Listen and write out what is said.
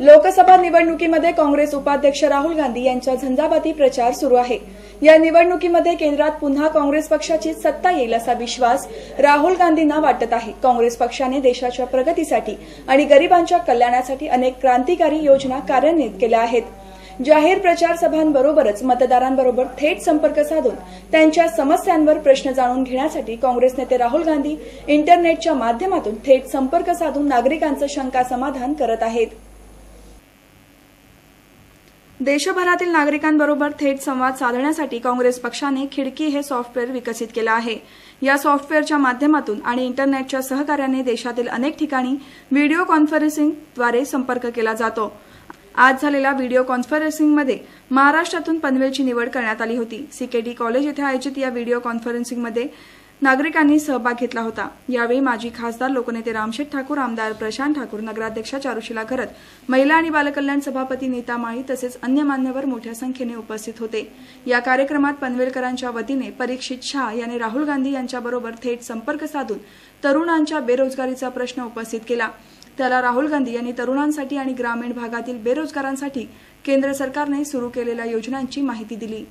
लोकसभा निवडणुकीमध्ये काँग्रेस उपाध्यक्ष राहुल गांधी यांचा झंझावाती प्रचार सुरू आहे. या निवडणुकीमध्ये केंद्रात पुन्हा काँग्रेस पक्षाची सत्ता येईल असा विश्वास राहुल गांधींना वाटत आहे. काँग्रेस पक्षाने देशाच्या प्रगतीसाठी आणि गरिबांच्या कल्याणासाठी अनेक क्रांतिकारी योजना कार्यान्वित केल्या आहेत. जाहीर प्रचार सभांबरोबरच मतदारांबरोबर थेट संपर्क साधून त्यांच्या समस्यांवर प्रश्न जाणून घेण्यासाठी काँग्रेस नेते राहुल गांधी इंटरनेटच्या माध्यमातून थेट संपर्क साधून नागरिकांचं शंका समाधान करत आहेत. देशभरातील नागरिकांबरोबर थेट संवाद साधण्यासाठी काँग्रेस पक्षाने खिडकी हे सॉफ्टवेअर विकसित केलं आहे. या सॉफ्टवेअरच्या माध्यमातून आणि इंटरनेटच्या सहकार्याने देशातील अनेक ठिकाणी व्हिडिओ कॉन्फरन्सिंगद्वारे संपर्क केला जातो. आज झालेल्या व्हिडिओ कॉन्फरन्सिंगमध्ये महाराष्ट्रातून पनवेलची निवड करण्यात आली होती. सीकेटी कॉलेज येथे आयोजित या व्हिडिओ कॉन्फरन्सिंगमध्ये नागरिकांनी सहभाग घेतला होता. यावेळी माजी खासदार लोकनेते रामशेठ ठाकूर आमदार प्रशांत ठाकूर नगराध्यक्षा चारुशिला घरत महिला आणि बालकल्याण सभापती नीता माळी तसेच अन्य मान्यवर मोठ्या संख्येने उपस्थित होते. या कार्यक्रमात पनवेलकरांच्या वतीने परीक्षित शाह यांनी राहुल गांधी यांच्याबरोबर थेट संपर्क साधून तरुणांच्या बेरोजगारीचा प्रश्न उपस्थित केला. त्याला राहुल गांधी यांनी तरुणांसाठी आणि ग्रामीण भागातील बेरोजगारांसाठी केंद्र सरकारने सुरू केलेल्या योजनांची माहिती दिली.